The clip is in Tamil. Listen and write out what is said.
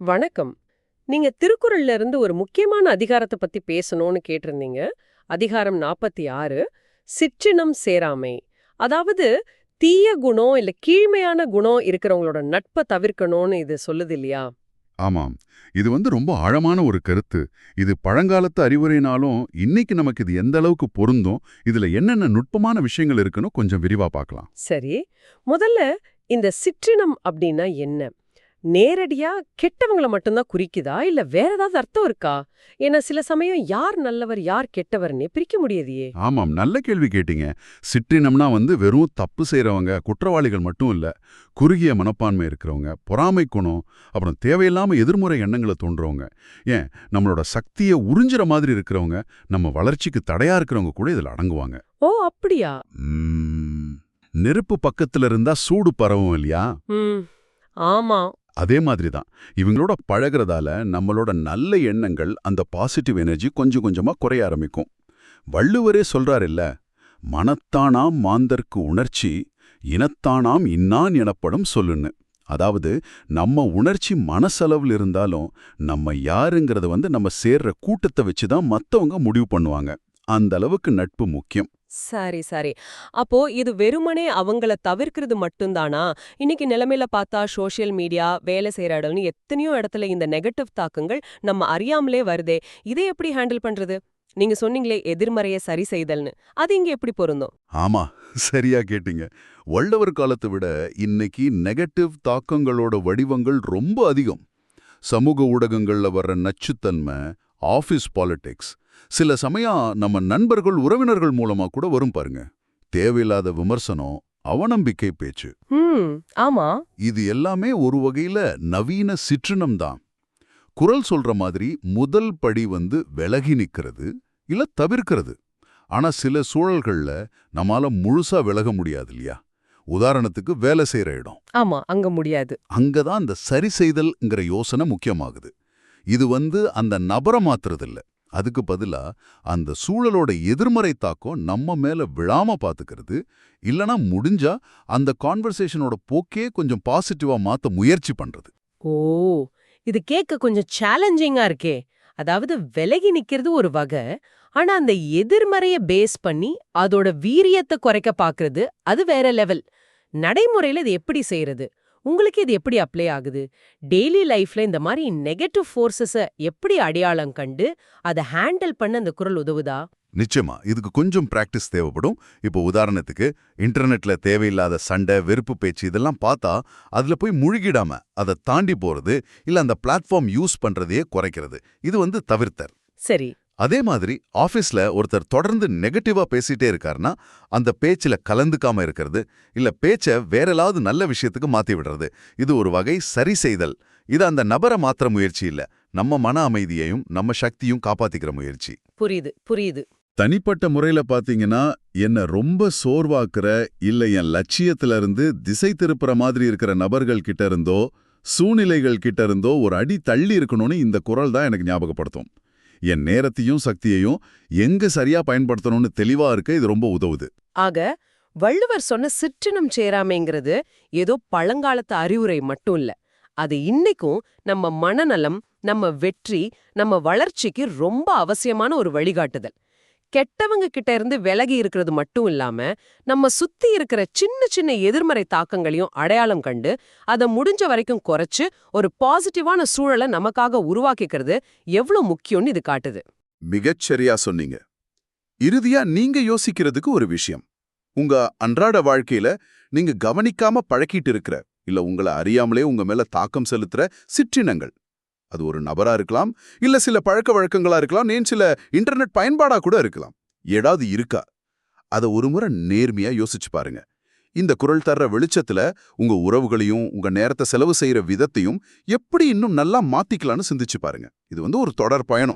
வணக்கம். நீங்க திருக்குறள்ல இருந்து ஒரு முக்கியமான அதிகாரத்தை பத்தி பேசணும்னு கேட்டிருந்தீங்க. அதிகாரம் நாற்பத்தி ஆறு சிற்றினம் சேராமை. அதாவது தீய குணம் இல்ல கீழ்மையான குணம் இருக்கிறவங்களோட நட்பை தவிர்க்கணும்னு இது சொல்லுது இல்லையா? ஆமாம். இது வந்து ரொம்ப ஆழமான ஒரு கருத்து. இது பழங்காலத்து அறிவுரைனாலும் இன்னைக்கு நமக்கு இது எந்த அளவுக்கு பொருந்தும் இதுல என்னென்ன நுட்பமான விஷயங்கள் இருக்குன்னு கொஞ்சம் விரிவா பார்க்கலாம். சரி. முதல்ல இந்த சிற்றினம் அப்படின்னா என்ன? நேரடியா கெட்டவங்கள மட்டும்தான் குறிக்குதா? இல்ல வேற ஏதாவது அர்த்தம் இருக்கா? ஏன்னா சில சமயம் யார் நல்லவர் யார் கெட்டவர்னே பிரிக்க முடியலையே. ஆமாம் நல்ல கேள்வி கேட்டீங்க. சிற்றினம்னா வந்து வெறும் தப்பு செய்றவங்க குற்றவாளிகள் மட்டும் இல்ல குறுகிய மனப்பான்மை இருக்கிறவங்க பொறாமை குணம் அப்புறம் தேவையில்லாம எதிர்முறை எண்ணங்களை தோன்றவங்க. ஏன்? நம்மளோட சக்தியை உறிஞ்சுற மாதிரி இருக்கிறவங்க நம்ம வளர்ச்சிக்கு தடையா இருக்கிறவங்க கூட இதுல அடங்குவாங்க. ஓ அப்படியா. நெருப்பு பக்கத்துல இருந்தா சூடு பரவும் இல்லையா? ஆமா. அதே மாதிரி தான் இவங்களோட பழகுறதால நம்மளோட நல்ல எண்ணங்கள் அந்த பாசிட்டிவ் எனர்ஜி கொஞ்சம் கொஞ்சமா குறைய ஆரம்பிக்கும். வள்ளுவரே சொல்றாரில்ல மனத்தானாம் மாந்தர்க்கு உணர்ச்சி இனத்தானாம் இன்னான் எனப்படும் சொல்லுன்னு. அதாவது நம்ம உணர்ச்சி மனசளவில் இருந்தாலும் நம்ம யாருங்கிறது வந்து நம்ம சேர்ற கூட்டத்தை வச்சு தான் மத்தவங்க முடிவு பண்ணுவாங்க. அந்த அளவுக்கு நட்பு முக்கியம். சரி சரி. அப்போ இது வெறுமனே அவங்கள தவிர்க்கிறது மட்டும்தானா? இன்னைக்கு நிலைமையில பார்த்தா சோஷியல் மீடியா வேலை செய்யற இடம்னு எத்தனையோ இடத்துல இந்த நெகட்டிவ் தாக்கங்கள் நம்ம அறியாமலே வருதே. இதை எப்படி ஹேண்டில் பண்றது? நீங்க சொன்னீங்களே எதிர்மறைய சரி செய்தல்னு. அது இங்க எப்படி பொருந்தும்? ஆமா சரியா கேட்டீங்க. வள்ளுவர் காலத்தை விட இன்னைக்கு நெகட்டிவ் தாக்கங்களோட வடிவங்கள் ரொம்ப அதிகம். சமூக ஊடகங்கள்ல வர்ற நச்சுத்தன்மை ஆபீஸ் பாலிடிக்ஸ் சில சமயம் நம்ம நண்பர்கள் உறவினர்கள் மூலமா கூட வரும் பாருங்க. தேவையில்லாத விமர்சனம் அவநம்பிக்கை பேச்சு. ஆமா. இது எல்லாமே ஒரு வகையில நவீன சிற்றினம் தான். குரல் சொல்ற மாதிரி முதல் படி வந்து விலகி நிக்கிறது இல்ல தவிர்க்கிறது. ஆனா சில சூழல்கள்ல நம்மால முழுசா விலக முடியாது இல்லையா? உதாரணத்துக்கு வேலை செய்யற இடம். ஆமா அங்க முடியாது. அங்கதான் அந்த சரி செய்தல்ங்கிற யோசனை முக்கியமாகுது. இது வந்து அந்த நபரை மாத்துறதில்ல. அதுக்கு பதிலா அந்த சூழலோட எதிர்மறை தாக்கம் நம்ம மேல விழாம பாத்துக்கிறது. இல்லனா முடிஞ்சா அந்த கான்வர்சேஷனோட போக்கே கொஞ்சம் பாசிட்டிவா மாத்த முயற்சி பண்றது. ஓ இது கேட்க கொஞ்சம் சேலஞ்சிங்கா இருக்கே. அதாவது விலகி நிக்கிறது ஒரு வகை ஆனா அந்த எதிர்மறைய பேஸ் பண்ணி அதோட வீரியத்தை குறைக்க பாக்குறது அது வேற லெவல். நடைமுறையில இது எப்படி செய்யறது உங்களுக்கு இது எப்படி அப்ளை ஆகுது? டெய்லி லைஃப்ல இந்த மாதிரி நெகட்டிவ் ஃபோர்ஸஸ எப்படி அடையாளம் கண்டு அதை ஹேண்டில் பண்ண அந்த குரல் உதவுதா? நிச்சயமா. இதுக்கு கொஞ்சம் பிராக்டிஸ் தேவைப்படும். இப்போ உதாரணத்துக்கு இன்டர்நெட்ல தேவையில்லாத சண்டை வெறுப்பு பேச்சு இதெல்லாம் பார்த்தா அதுல போய் முழுகிடாம அதை தாண்டி போறது இல்ல அந்த பிளாட்ஃபார்ம் யூஸ் பண்றதையே குறைக்கிறது. இது வந்து தவிர்த்தர் சரி. அதே மாதிரி ஆபீஸ்ல ஒருத்தர் தொடர்ந்து நெகட்டிவா பேசிட்டே இருக்காருன்னா அந்த பேச்சுல கலந்துக்காம இருக்கிறது இல்ல பேச்ச வேற ஏதாவது நல்ல விஷயத்துக்கு மாத்தி விடுறது இது ஒரு வகை சரி செய்தல். இது அந்த நபரை மாத்திர முயற்சி இல்ல. நம்ம மன அமைதியையும் நம்ம சக்தியும் காப்பாத்திக்கிற முயற்சி. புரியுது புரியுது. தனிப்பட்ட முறையில பாத்தீங்கன்னா என்ன ரொம்ப சோர்வாக்குற இல்ல என் லட்சியத்துல இருந்து திசை திருப்புற மாதிரி இருக்கிற நபர்கள் கிட்ட இருந்தோ சூழ்நிலைகள் கிட்ட இருந்தோ ஒரு அடி தள்ளி இருக்கணும்னு இந்த குரல் தான் எனக்கு ஞாபகப்படுத்தும். என் நேரத்தையும் சக்தியையும் எங்க சரியா பயன்படுத்தணும்னு தெளிவா இருக்க இது ரொம்ப உதவுது. ஆக வள்ளுவர் சொன்ன சிற்றினம் சேராமைங்கிறது ஏதோ பழங்காலத்து அறிவுரை மட்டும் இல்ல. அது இன்னைக்கும் நம்ம மனநலம் நம்ம வெற்றி நம்ம வளர்ச்சிக்கு ரொம்ப அவசியமான ஒரு வழிகாட்டுதல். கெட்டவங்க கிட்ட இருந்து விலகி இருக்கிறது மட்டும் இல்லாம நம்ம சுத்தி இருக்கிற சின்ன சின்ன எதிர்மறை தாக்கங்களையும் அடையாளம் கண்டு அதை முடிஞ்ச வரைக்கும் குறைச்சு ஒரு பாசிட்டிவான சூழலை நமக்காக உருவாக்கிக்கிறது எவ்வளவு முக்கியம்னு இது காட்டுது. மிகச்சரியா சொன்னீங்க. இறுதியா நீங்க யோசிக்கிறதுக்கு ஒரு விஷயம். உங்க அன்றாட வாழ்க்கையில நீங்க கவனிக்காம பழக்கிட்டு இருக்கிற இல்ல உங்களை அறியாமலே உங்க மேல தாக்கம் செலுத்துற சிற்றினங்கள். அது ஒரு நபரா இருக்கலாம் இல்ல சில பழக்க வழக்கங்களா இருக்கலாம் நேன் சில இன்டர்நெட் பயன்பாடா கூட இருக்கலாம். ஏதாவது இருக்கா? அத ஒரு முறை நேர்மையா யோசிச்சு பாருங்க. இந்த குரல் தர்ற வெளிச்சத்துல உங்க உறவுகளையும் உங்க நேரத்தை செலவு செய்யற விதத்தையும் எப்படி இன்னும் நல்லா மாத்திக்கலாம்னு சிந்திச்சு பாருங்க. இது வந்து ஒரு தொடர் பயணம்.